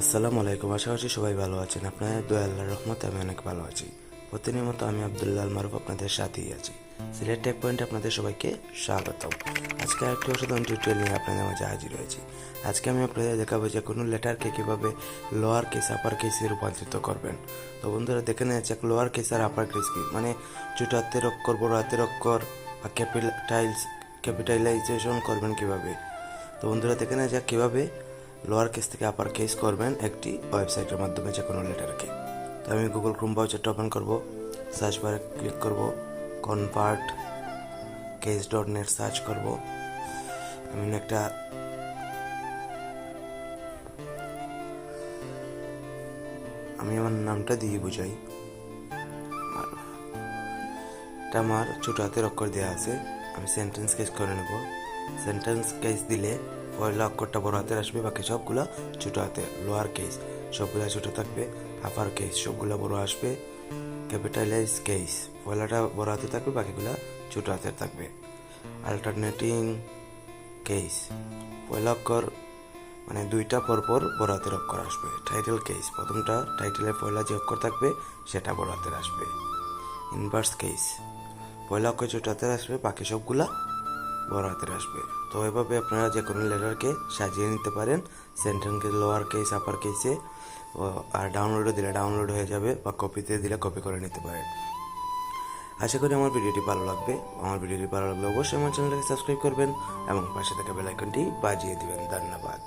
আসসালামু আলাইকুম, আশা করছি সবাই ভালো আছেন। আপনাদের দোয়া আল্লাহর রহমতে আমি অনেক ভালো আছি। প্রতিদিনের মতো আমি আবদুল্লাহ মারুফ আপনাদের সাথেই আছি। সিলেট টেক পয়েন্টে আপনাদের সবাইকে স্বাগতম। আজকে আরেকটি অসাধারণ টিউটোরিয়াল নিয়ে আপনাদের মাঝে হাজির হয়েছি। আজকে আমি আপনাদের দেখাবো যে কোনো লেটারকে কীভাবে লোয়ার কেস আপার কেসে রূপান্তরিত করবেন। তো বন্ধুরা, দেখে নেওয়া যাক লোয়ার কেস আর আপার কেস কি। মানে ছোটো হাতের অক্ষর, বড় হাতের অক্ষর বা ক্যাপিটাইলস ক্যাপিটালাইজেশন করবেন কীভাবে? তো বন্ধুরা, দেখে নেওয়া যাক কীভাবে লোয়ার কেস থেকে আপার কেস করবেন একটি ওয়েবসাইটের মাধ্যমে যে কোনো লেটারকে তো আমি গুগল ক্রোম ব্রাউজারটা ওপেন করব সার্চ বারে ক্লিক করব convert case dot net search করব। আমি একটা আমি আমার নামটা দিয়ে বুঝাই। এটা আমার ছোট হাতের অক্ষর দেওয়া আছে। আমি সেন্টেন্স কেস করে নেব। সেন্টেন্স কেস দিলে পয়লা অক্ষরটা বড় হাতের আসবে, বাকি সবগুলো ছোট হাতে লোয়ার কেস সবগুলো ছোট থাকবে আপার কেস সবগুলো বড় আসবে ক্যাপিটালাইজ কেস পয়লাটা বড় হাতে থাকবে, বাকিগুলো ছোট হাতের থাকবে। আল্টারনেটিং কেস পয়লা অক্ষর মানে দুইটা পরপর বড় হাতের অক্ষর আসবে। টাইটেল কেস প্রথমটা টাইটেলের পয়লা যে অক্ষর থাকবে, সেটা বড় হাতের আসবে। ইনভার্স কেস পয়লা অক্ষর ছোট হাতের আসবে, বাকি সবগুলা বড় হাতের আসবে। তো এভাবে আপনারা যে কোনো লেটারকে সাজিয়ে নিতে পারেন সেন্টেন্স লোয়ার কেস আপার কেসে আর ডাউনলোডে দিলে ডাউনলোড হয়ে যাবে বা কপিতে দিলে কপি করে নিতে পারেন। আশা করি আমার ভিডিওটি ভালো লাগবে। আমার ভিডিওটি ভালো লাগলে অবশ্যই আমার চ্যানেলটাকে সাবস্ক্রাইব করবেন এবং পাশে থাকা বেলাইকনটি বাজিয়ে দিবেন। ধন্যবাদ।